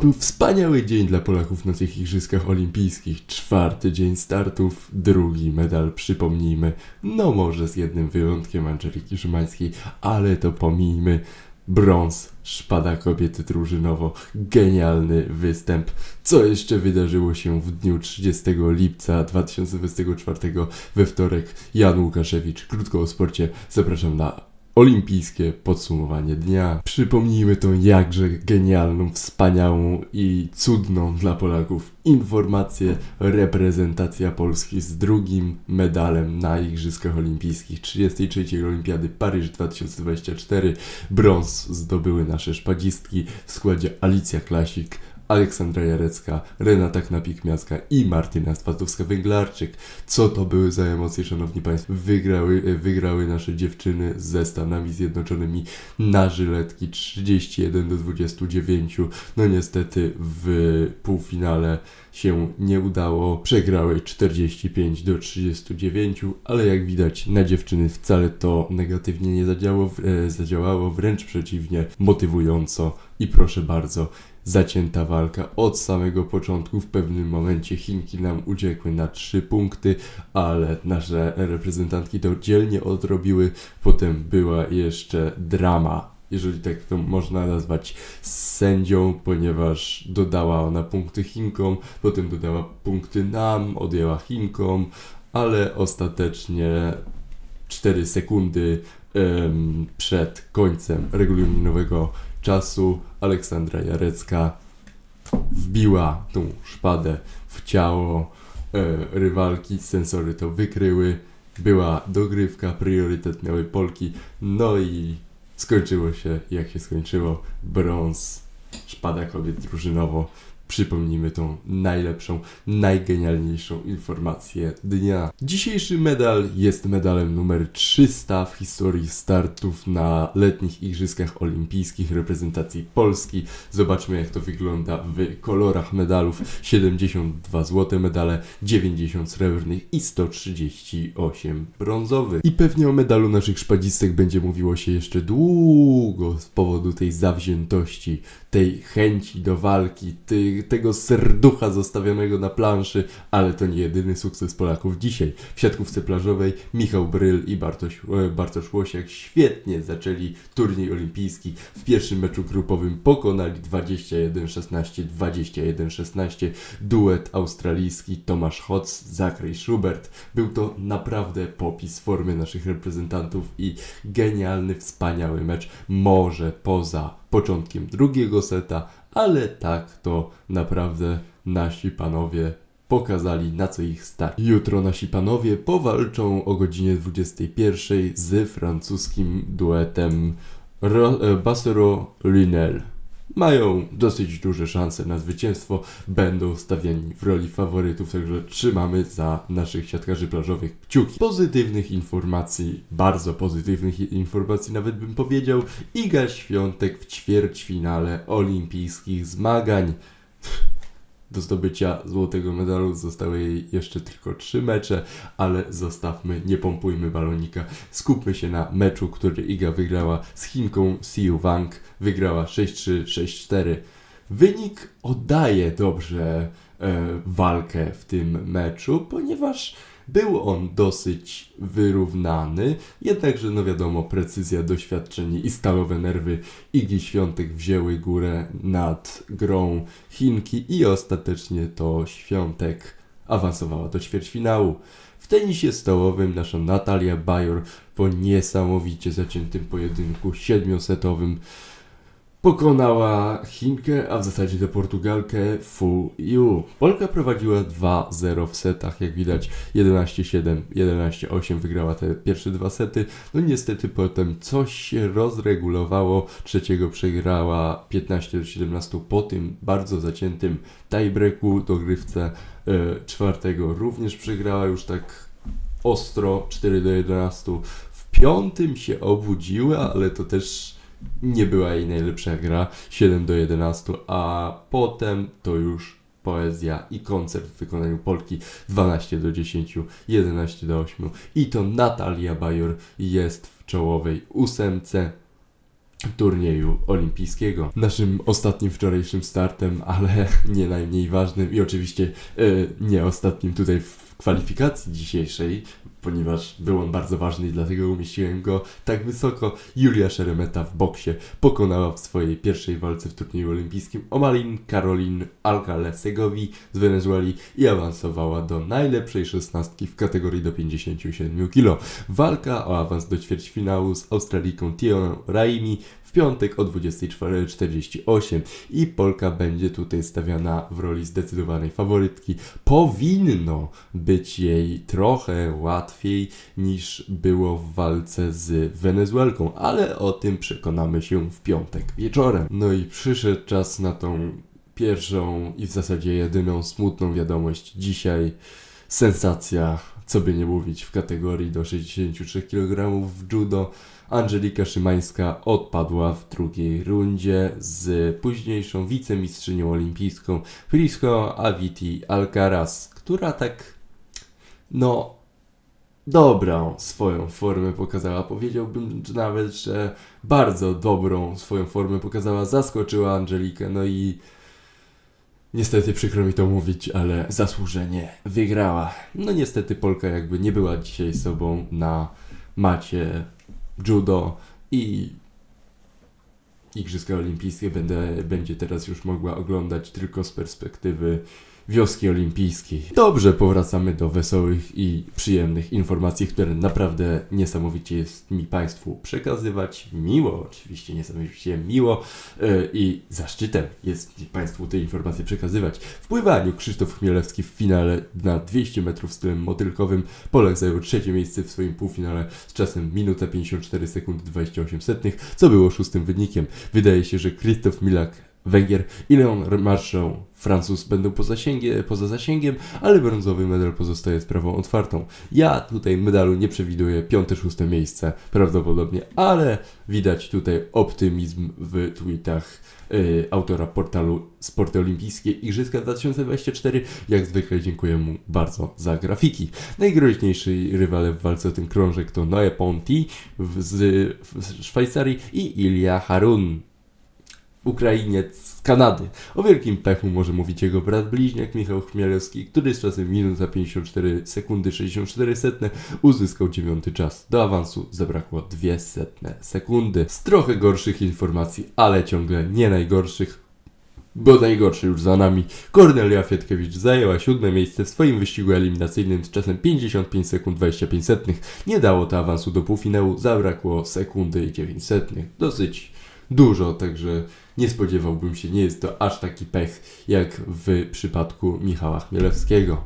Był wspaniały dzień dla Polaków na tych Igrzyskach Olimpijskich. Czwarty dzień startów, drugi medal, przypomnijmy. No może z jednym wyjątkiem Angeliki Szymańskiej, ale to pomijmy. Brąz, szpada kobiety drużynowo, genialny występ. Co jeszcze wydarzyło się w dniu 30 lipca 2024 we wtorek? Jan Łukaszewicz, krótko o sporcie. Zapraszam na olimpijskie podsumowanie dnia. Przypomnijmy tą jakże genialną, wspaniałą i cudną dla Polaków informację. Reprezentacja Polski z drugim medalem na Igrzyskach Olimpijskich 33 Olimpiady Paryż 2024. Brąz zdobyły nasze szpadzistki w składzie Alicja Klasik, Aleksandra Jarecka, Renata Knapik-Miacka i Martyna Spatowska-Węglarczyk. Co to były za emocje, szanowni państwo? Wygrały, e, wygrały nasze dziewczyny ze Stanami Zjednoczonymi na żyletki 31 do 29. No niestety w półfinale się nie udało. Przegrały 45 do 39, ale jak widać na dziewczyny wcale to negatywnie nie zadziało, e, zadziałało, wręcz przeciwnie, motywująco i proszę bardzo, zacięta walka od samego początku. W pewnym momencie Chinki nam uciekły na 3 punkty, ale nasze reprezentantki to dzielnie odrobiły. Potem była jeszcze drama, jeżeli tak to można nazwać, z sędzią, ponieważ dodała ona punkty Chinkom, potem dodała punkty nam, odjęła Chinkom, ale ostatecznie 4 sekundy em, przed końcem regulaminowego czasu Aleksandra Jarecka wbiła tą szpadę w ciało. E, rywalki, sensory to wykryły, była dogrywka, priorytet miały Polki, no i skończyło się jak się skończyło, brąz, szpada kobiet drużynowo. Przypomnijmy tą najlepszą, najgenialniejszą informację dnia. Dzisiejszy medal jest medalem numer 300 w historii startów na letnich Igrzyskach Olimpijskich reprezentacji Polski. Zobaczmy jak to wygląda w kolorach medalów. 72 złote medale, 90 srebrnych i 138 brązowych. I pewnie o medalu naszych szpadzistek będzie mówiło się jeszcze długo z powodu tej zawziętości, tej chęci do walki, tej, tego serducha zostawionego na planszy, ale to nie jedyny sukces Polaków dzisiaj. W siatkówce plażowej Michał Bryl i Bartoś, e, Bartosz Łosiak świetnie zaczęli turniej olimpijski. W pierwszym meczu grupowym pokonali 21-16, 21-16 duet australijski Tomasz Hoc, Zachary Schubert. Był to naprawdę popis formy naszych reprezentantów i genialny, wspaniały mecz. Może poza początkiem drugiego seta, ale tak to naprawdę nasi panowie pokazali na co ich stać. Jutro nasi panowie powalczą o godzinie 21 z francuskim duetem e, Bassero Lunel. Mają dosyć duże szanse na zwycięstwo, będą stawiani w roli faworytów, także trzymamy za naszych siatkarzy plażowych kciuki. Pozytywnych informacji, bardzo pozytywnych informacji nawet bym powiedział, Iga Świątek w ćwierćfinale olimpijskich zmagań. Do zdobycia złotego medalu zostały jej jeszcze tylko trzy mecze, ale zostawmy, nie pompujmy balonika. Skupmy się na meczu, który Iga wygrała z Chinką Siu Wang. Wygrała 6-3, 6-4. Wynik oddaje dobrze e, walkę w tym meczu, ponieważ był on dosyć wyrównany, jednakże no wiadomo, precyzja, doświadczenie i stalowe nerwy Igi Świątek wzięły górę nad grą Chinki i ostatecznie to Świątek awansowała do ćwierćfinału. W tenisie stołowym nasza Natalia Bajor po niesamowicie zaciętym pojedynku siedmiosetowym pokonała Chinkę, a w zasadzie to Portugalkę Fu Yu. Polka prowadziła 2-0 w setach, jak widać 11-7, 11-8 wygrała te pierwsze dwa sety. No niestety potem coś się rozregulowało, trzeciego przegrała 15-17 po tym bardzo zaciętym tiebreaku dogrywce e, czwartego również przegrała już tak ostro 4 do 11. W piątym się obudziła, ale to też nie była jej najlepsza gra 7 do 11, a potem to już poezja i koncert w wykonaniu Polki 12 do 10, 11 do 8 i to Natalia Bajor jest w czołowej ósemce. turnieju olimpijskiego. Naszym ostatnim wczorajszym startem, ale nie najmniej ważnym i oczywiście e, nie ostatnim tutaj w kwalifikacji dzisiejszej, ponieważ był on bardzo ważny i dlatego umieściłem go tak wysoko. Julia Szeremeta w boksie pokonała w swojej pierwszej walce w turnieju olimpijskim Omalin Karolin Alcalá Segowi z Wenezueli i awansowała do najlepszej szesnastki w kategorii do 57 kg. Walka o awans do ćwierćfinału z Australiką Tioną Raimi w piątek o 24.48 i Polka będzie tutaj stawiana w roli zdecydowanej faworytki. Powinno być jej trochę łatwiej niż było w walce z Wenezuelką, ale o tym przekonamy się w piątek wieczorem. No i przyszedł czas na tą pierwszą i w zasadzie jedyną smutną wiadomość dzisiaj. Sensacja, co by nie mówić, w kategorii do 63 kg w judo. Angelika Szymańska odpadła w drugiej rundzie z późniejszą wicemistrzynią olimpijską Prisco Aviti Alcaraz, która tak, no, dobrą swoją formę pokazała. Powiedziałbym że nawet, że bardzo dobrą swoją formę pokazała, zaskoczyła Angelikę, no i niestety przykro mi to mówić, ale zasłużenie wygrała. No niestety Polka jakby nie była dzisiaj sobą na macie judo i Igrzyska Olimpijskie będę, będzie teraz już mogła oglądać tylko z perspektywy wioski olimpijskiej. Dobrze, powracamy do wesołych i przyjemnych informacji, które naprawdę niesamowicie jest mi Państwu przekazywać. Miło, oczywiście niesamowicie miło yy, i zaszczytem jest mi Państwu te informacje przekazywać. W pływaniu Krzysztof Chmielewski w finale na 200 metrów stylem motylkowym. Polak zajął trzecie miejsce w swoim półfinale z czasem minuta 54 sekund 28 setnych, co było szóstym wynikiem. Wydaje się, że Krzysztof Milak Węgier i Leon Marszał, Francuz będą poza, zasięgie, poza zasięgiem, ale brązowy medal pozostaje sprawą otwartą. Ja tutaj medalu nie przewiduję, piąte, szóste miejsce prawdopodobnie, ale widać tutaj optymizm w tweetach y, autora portalu Sporty Olimpijskie Igrzyska 2024. Jak zwykle dziękuję mu bardzo za grafiki. Najgroźniejszy rywale w walce o ten krążek to Noe Ponti z, w Szwajcarii i Ilya Harun Ukrainiec z Kanady. O wielkim pechu może mówić jego brat bliźniak Michał Chmielewski, który z czasem minuta 54 sekundy 64 setne uzyskał dziewiąty czas. Do awansu zabrakło dwie setne sekundy. Z trochę gorszych informacji, ale ciągle nie najgorszych, bo najgorszy już za nami. Kornelia Fietkiewicz zajęła siódme miejsce w swoim wyścigu eliminacyjnym z czasem 55 sekund 25 setnych. Nie dało to awansu do półfinału, zabrakło sekundy i 9 setnych. Dosyć dużo, także nie spodziewałbym się, nie jest to aż taki pech jak w przypadku Michała Chmielewskiego.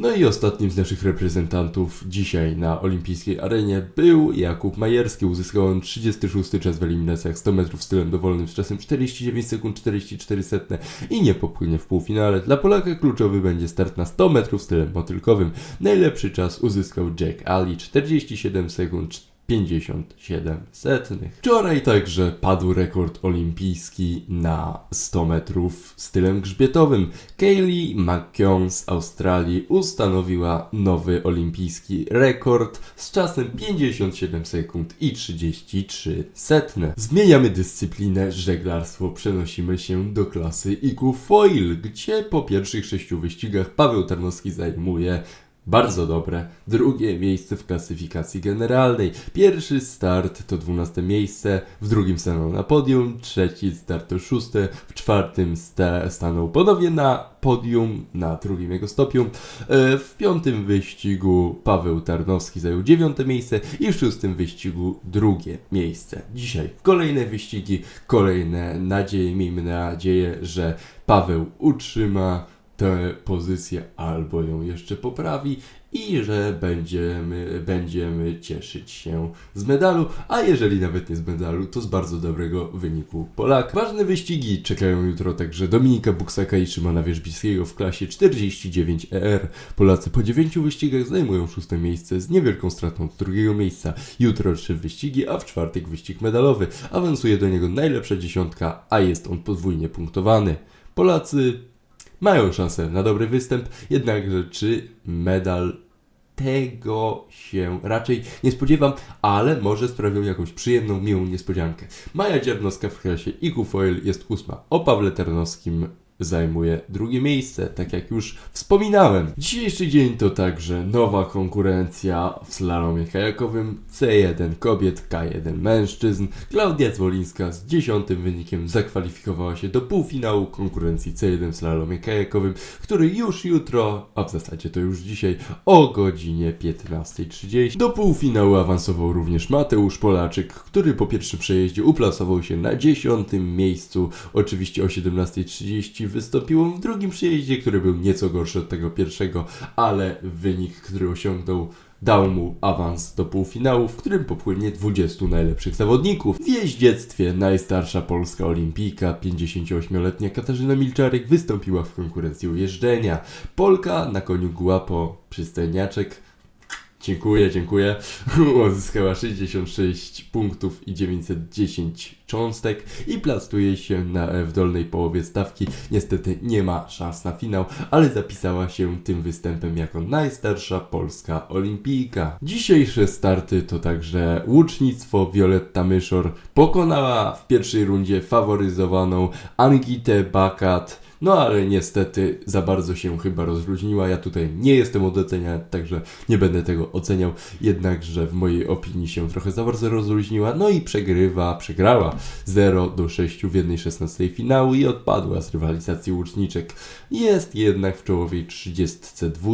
No i ostatnim z naszych reprezentantów dzisiaj na olimpijskiej arenie był Jakub Majerski. Uzyskał on 36 czas w eliminacjach 100 metrów stylem dowolnym z czasem 49 sekund 44 setne i nie popłynie w półfinale. Dla Polaka kluczowy będzie start na 100 metrów stylem motylkowym. Najlepszy czas uzyskał Jack Ali 47 sekund 57 setnych. Wczoraj także padł rekord olimpijski na 100 metrów stylem grzbietowym. Kaylee McKeown z Australii ustanowiła nowy olimpijski rekord z czasem 57 sekund i 33 setne. Zmieniamy dyscyplinę żeglarstwo, przenosimy się do klasy IQ Foil, gdzie po pierwszych sześciu wyścigach Paweł Tarnowski zajmuje bardzo dobre. Drugie miejsce w klasyfikacji generalnej. Pierwszy start to 12 miejsce, w drugim stanął na podium, trzeci start to szóste, w czwartym sta stanął ponownie na podium, na drugim jego stopniu. E, w piątym wyścigu Paweł Tarnowski zajął dziewiąte miejsce i w szóstym wyścigu drugie miejsce. Dzisiaj kolejne wyścigi, kolejne nadzieje. Miejmy nadzieję, że Paweł utrzyma tę pozycję albo ją jeszcze poprawi i że będziemy, będziemy cieszyć się z medalu, a jeżeli nawet nie z medalu, to z bardzo dobrego wyniku Polak. Ważne wyścigi czekają jutro także Dominika Buksaka i Szymona Wierzbickiego w klasie 49ER. Polacy po 9 wyścigach zajmują szóste miejsce z niewielką stratą z drugiego miejsca. Jutro trzy wyścigi, a w czwartek wyścig medalowy. Awansuje do niego najlepsza dziesiątka, a jest on podwójnie punktowany. Polacy mają szansę na dobry występ, jednakże czy medal tego się raczej nie spodziewam, ale może sprawią jakąś przyjemną, miłą niespodziankę. Maja Dziernowska w kresie Iku Foil jest ósma. O Pawle Ternowskim zajmuje drugie miejsce, tak jak już wspominałem. Dzisiejszy dzień to także nowa konkurencja w slalomie kajakowym C1 kobiet, K1 mężczyzn. Klaudia Zwolińska z dziesiątym wynikiem zakwalifikowała się do półfinału konkurencji C1 w slalomie kajakowym, który już jutro, a w zasadzie to już dzisiaj o godzinie 15.30. Do półfinału awansował również Mateusz Polaczyk, który po pierwszym przejeździe uplasował się na dziesiątym miejscu, oczywiście o 17.30 wystąpił on w drugim przejeździe, który był nieco gorszy od tego pierwszego, ale wynik, który osiągnął dał mu awans do półfinału, w którym popłynie 20 najlepszych zawodników. W jeździectwie najstarsza polska olimpijka, 58-letnia Katarzyna Milczarek wystąpiła w konkurencji ujeżdżenia. Polka na koniu Guapo przystojniaczek Dziękuję, dziękuję. Uzyskała 66 punktów i 910 cząstek i plasuje się na, w dolnej połowie stawki. Niestety nie ma szans na finał, ale zapisała się tym występem jako najstarsza polska olimpijka. Dzisiejsze starty to także łucznictwo. Violetta Myszor pokonała w pierwszej rundzie faworyzowaną Angitę Bakat. No ale niestety za bardzo się chyba rozluźniła. Ja tutaj nie jestem od ocenia, także nie będę tego oceniał. Jednakże w mojej opinii się trochę za bardzo rozluźniła. No i przegrywa, przegrała 0 do 6 w 1.16 finału i odpadła z rywalizacji łuczniczek. Jest jednak w czołowej 32,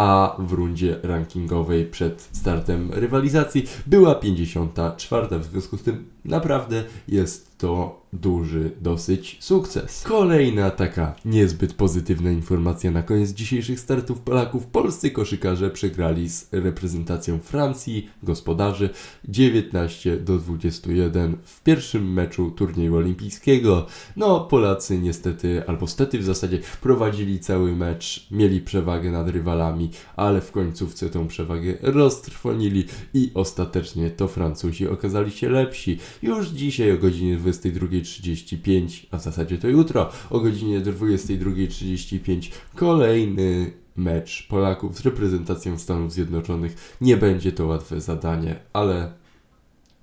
a w rundzie rankingowej przed startem rywalizacji była 54. W związku z tym naprawdę jest to duży dosyć sukces. Kolejna taka niezbyt pozytywna informacja na koniec dzisiejszych startów Polaków. Polscy koszykarze przegrali z reprezentacją Francji, gospodarzy 19 do 21 w pierwszym meczu turnieju olimpijskiego. No, Polacy niestety, albo stety w zasadzie prowadzili cały mecz, mieli przewagę nad rywalami, ale w końcówce tą przewagę roztrwonili i ostatecznie to Francuzi okazali się lepsi. Już dzisiaj o godzinie 22.35, a w zasadzie to jutro o godzinie 22.35 kolejny mecz Polaków z reprezentacją Stanów Zjednoczonych. Nie będzie to łatwe zadanie, ale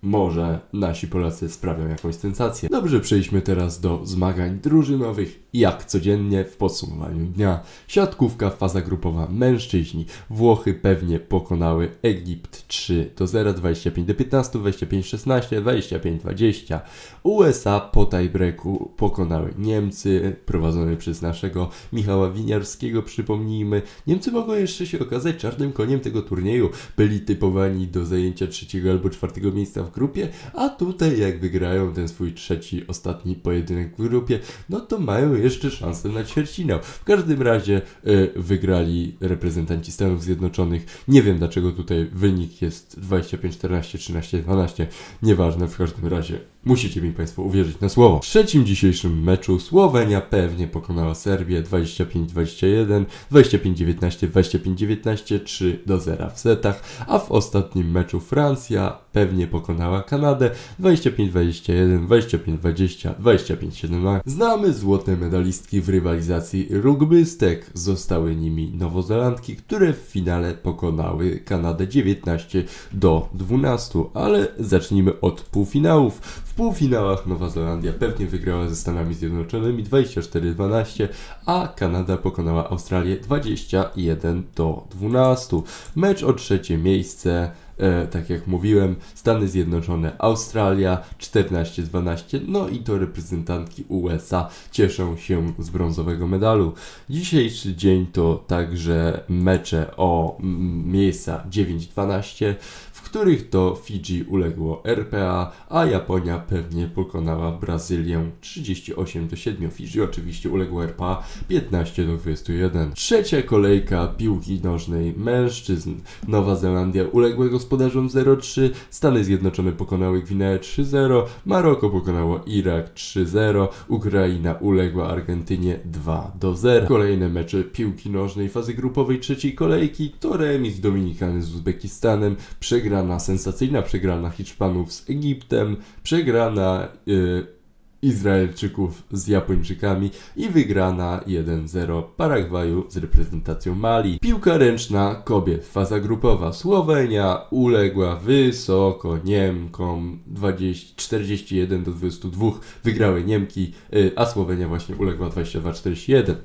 może nasi Polacy sprawią jakąś sensację. Dobrze, przejdźmy teraz do zmagań drużynowych. Jak codziennie w podsumowaniu dnia. Siatkówka, faza grupowa mężczyźni. Włochy pewnie pokonały Egipt 3 do 0, 25 do 15, 25 16, 25 20. USA po tiebreaku pokonały Niemcy, prowadzone przez naszego Michała Winiarskiego, przypomnijmy. Niemcy mogą jeszcze się okazać czarnym koniem tego turnieju. Byli typowani do zajęcia trzeciego albo czwartego miejsca w grupie, a tutaj jak wygrają ten swój trzeci, ostatni pojedynek w grupie, no to mają jeszcze szansę na ćwierćfinał. W każdym razie y, wygrali reprezentanci Stanów Zjednoczonych. Nie wiem dlaczego tutaj wynik jest 25-14, 13-12, nieważne, w każdym razie musicie mi Państwo uwierzyć na słowo. W trzecim dzisiejszym meczu Słowenia pewnie pokonała Serbię 25-21, 25-19, 25-19, 3 do 0 w setach, a w ostatnim meczu Francja pewnie pokonała Kanadę 25-21, 25-20, 25-17. Znamy złote medalistki w rywalizacji rugbystek. Zostały nimi Nowozelandki, które w finale pokonały Kanadę 19 do 12, ale zacznijmy od półfinałów. W półfinałach Nowa Zelandia pewnie wygrała ze Stanami Zjednoczonymi 24-12, a Kanada pokonała Australię 21 do 12. Mecz o trzecie miejsce e, tak jak mówiłem, Stany Zjednoczone, Australia 14-12, no i to reprezentantki USA cieszą się z brązowego medalu. Dzisiejszy dzień to także mecze o miejsca 9-12, w których to Fidżi uległo RPA, a Japonia pewnie pokonała Brazylię 38 do 7. Fidżi oczywiście uległo RPA 15 do 21. Trzecia kolejka piłki nożnej mężczyzn. Nowa Zelandia uległa gospodarzom 0-3, Stany Zjednoczone pokonały Gwineę 3-0, Maroko pokonało Irak 3-0, Ukraina uległa Argentynie 2 do 0. Kolejne mecze piłki nożnej fazy grupowej trzeciej kolejki to remis Dominikany z Uzbekistanem, przegrana, sensacyjna przegrana Hiszpanów z Egiptem, przegrana yy, Izraelczyków z Japończykami i wygrana 1-0 Paragwaju z reprezentacją Mali. Piłka ręczna kobiet, faza grupowa. Słowenia uległa wysoko Niemkom 20, 41 do 22 wygrały Niemki, y, a Słowenia właśnie uległa 22-41.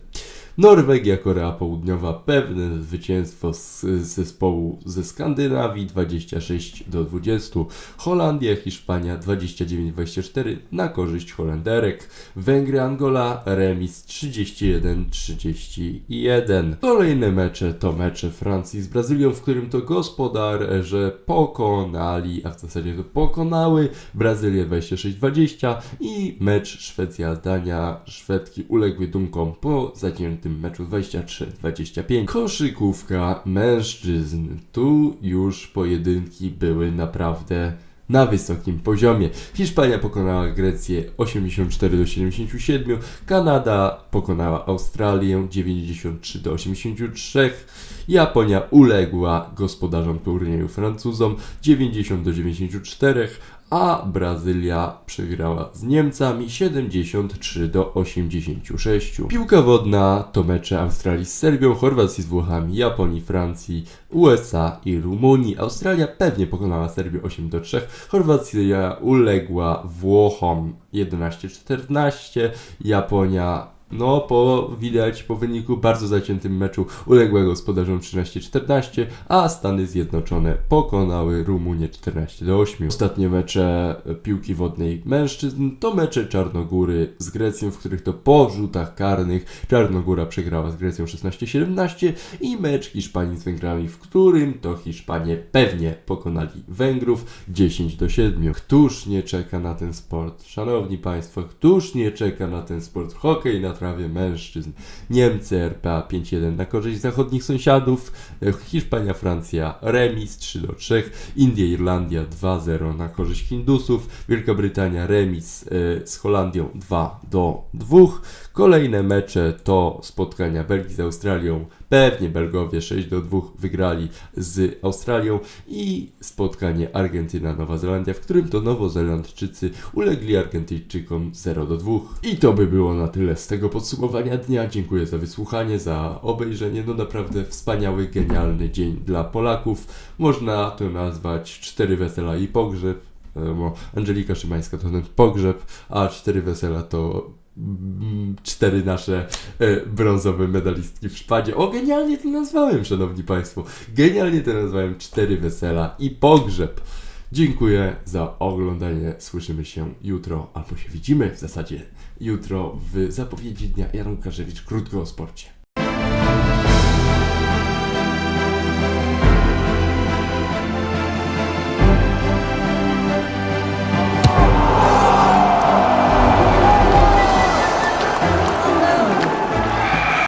Norwegia, Korea Południowa, pewne zwycięstwo z, zespołu ze Skandynawii 26 do 20. Holandia, Hiszpania 29-24 na korzyść Holenderek. Węgry, Angola, remis 31-31. Kolejne mecze to mecze Francji z Brazylią, w którym to gospodarze pokonali, a w zasadzie to pokonały Brazylię 26-20 i mecz Szwecja-Dania. Szwedki uległy Dunkom po zaciętym meczu 23-25. Koszykówka mężczyzn. Tu już pojedynki były naprawdę na wysokim poziomie. Hiszpania pokonała Grecję 84 do 77, Kanada pokonała Australię 93 do 83, Japonia uległa gospodarzom turnieju Francuzom 90 do 94, a Brazylia przegrała z Niemcami 73 do 86. Piłka wodna to mecze Australii z Serbią, Chorwacji z Włochami, Japonii, Francji, USA i Rumunii. Australia pewnie pokonała Serbię 8 do 3, Chorwacja uległa Włochom 11-14, Japonia no, po widać po wyniku bardzo zaciętym meczu uległa gospodarzom 13-14, a Stany Zjednoczone pokonały Rumunię 14 do 8. Ostatnie mecze piłki wodnej mężczyzn to mecze Czarnogóry z Grecją, w których to po rzutach karnych Czarnogóra przegrała z Grecją 16-17 i mecz Hiszpanii z Węgrami, w którym to Hiszpanie pewnie pokonali Węgrów 10 do 7. Któż nie czeka na ten sport? Szanowni Państwo, któż nie czeka na ten sport? Hokej na trawie mężczyzn. Niemcy RPA 5-1 na korzyść zachodnich sąsiadów. E, Hiszpania, Francja remis 3 do 3. Indie, Irlandia 2-0 na korzyść Hindusów. Wielka Brytania remis e, z Holandią 2 do 2. Kolejne mecze to spotkania Belgii z Australią. Pewnie Belgowie 6 do 2 wygrali z Australią i spotkanie Argentyna-Nowa Zelandia, w którym to Nowozelandczycy ulegli Argentyjczykom 0 do 2. I to by było na tyle z tego podsumowania dnia. Dziękuję za wysłuchanie, za obejrzenie. No naprawdę wspaniały, genialny dzień dla Polaków. Można to nazwać cztery wesela i pogrzeb. Bo Angelika Szymańska to ten pogrzeb, a cztery wesela to mm, cztery nasze e, brązowe medalistki w szpadzie. O, genialnie to nazwałem, szanowni państwo. Genialnie to nazwałem cztery wesela i pogrzeb. Dziękuję za oglądanie. Słyszymy się jutro, albo się widzimy w zasadzie jutro w zapowiedzi dnia Jarun Karzewicz krótko o sporcie.